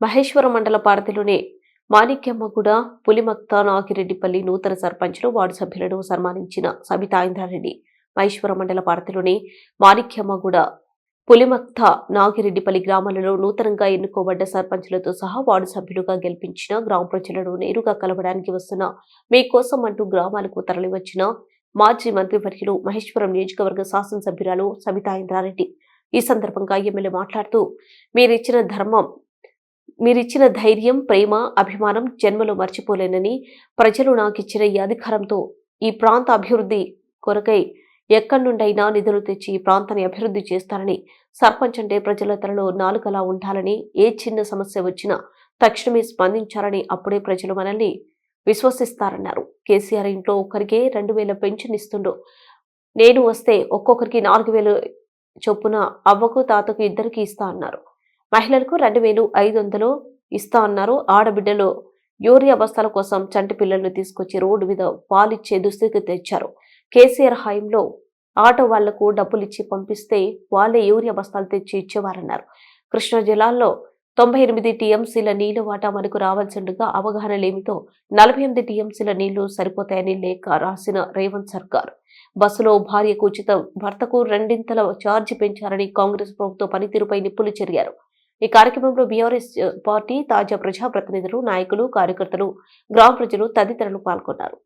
మహేశ్వరం మండల పరిధిలోని మాణిక్యమ్మగూడ పులిమక్త నాగిరెడ్డిపల్లి నూతన సర్పంచ్లు వార్డు సభ్యులను సన్మానించిన సబితా ఇంద్రారెడ్డి. మహేశ్వరం మండల పరిధిలోని మాణిక్యమ్మగూడ పులిమక్త నాగిరెడ్డిపల్లి గ్రామాలలో నూతనంగా ఎన్నుకోబడ్డ సర్పంచ్లతో సహా వార్డు సభ్యులుగా గెలిపించిన గ్రామ ప్రజలను నేరుగా కలవడానికి వస్తున్న మీకోసం అంటూ గ్రామాలకు తరలివచ్చిన మాజీ మంత్రివర్యులు మహేశ్వరం నియోజకవర్గ శాసనసభ్యురాలు సబితా ఇంద్రారెడ్డి. ఈ సందర్భంగా ఎమ్మెల్యే మాట్లాడుతూ మీరిచ్చిన ధర్మం మీరిచ్చిన ధైర్యం ప్రేమ అభిమానం జన్మలో మర్చిపోలేనని ప్రజలు నాకిచ్చిన ఈ అధికారంతో ఈ ప్రాంత అభివృద్ధి కొరకై ఎక్కడి నుండైనా నిధులు తెచ్చి ఈ ప్రాంతాన్ని అభివృద్ధి చేస్తారని సర్పంచ్ అంటే ప్రజల తలలో నాలుకలా ఉండాలని ఏ చిన్న సమస్య వచ్చినా తక్షణమే స్పందించాలని అప్పుడే ప్రజలు మనల్ని విశ్వసిస్తారన్నారు. కేసీఆర్ ఇంట్లో ఒక్కరికే రెండు వేల పెన్షన్ ఇస్తుండో. నేను వస్తే ఒక్కొక్కరికి నాలుగు వేలు చొప్పున అవ్వకు తాతకు ఇద్దరికి ఇస్తా అన్నారు. మహిళలకు రెండు వేలు ఐదు వందలు ఇస్తా అన్నారు. ఆడబిడ్డలు యూరియా బస్తాల కోసం చంటి పిల్లలను తీసుకొచ్చి రోడ్డు మీద పాలిచ్చే దుస్థితికి తెచ్చారు. కేసీఆర్ హయాంలో ఆటో వాళ్ళకు డబ్బులు ఇచ్చి పంపిస్తే వాళ్ళే యూరియా బస్తాలు తెచ్చి ఇచ్చేవారన్నారు. కృష్ణా జిల్లాలో తొంభై ఎనిమిది టీఎంసీల నీళ్ళు వాటా మనకు రావాల్సిండగా అవగాహన లేమితో నలభై ఎనిమిది టీఎంసీల నీళ్ళు సరిపోతాయని లేఖ రాసిన రేవంత్ సర్కార్. బస్సులో భార్యకు ఉచితం భర్తకు రెండింతల ఛార్జ్ పెంచారని కాంగ్రెస్ ప్రభుత్వ పనితీరుపై నిప్పులు చెరిగారు. ఈ కార్యక్రమంలో బీఆర్ఎస్ పార్టీ తాజా ప్రజాప్రతినిధులు నాయకులు కార్యకర్తలు గ్రామ ప్రజలు తదితరులు పాల్గొన్నారు.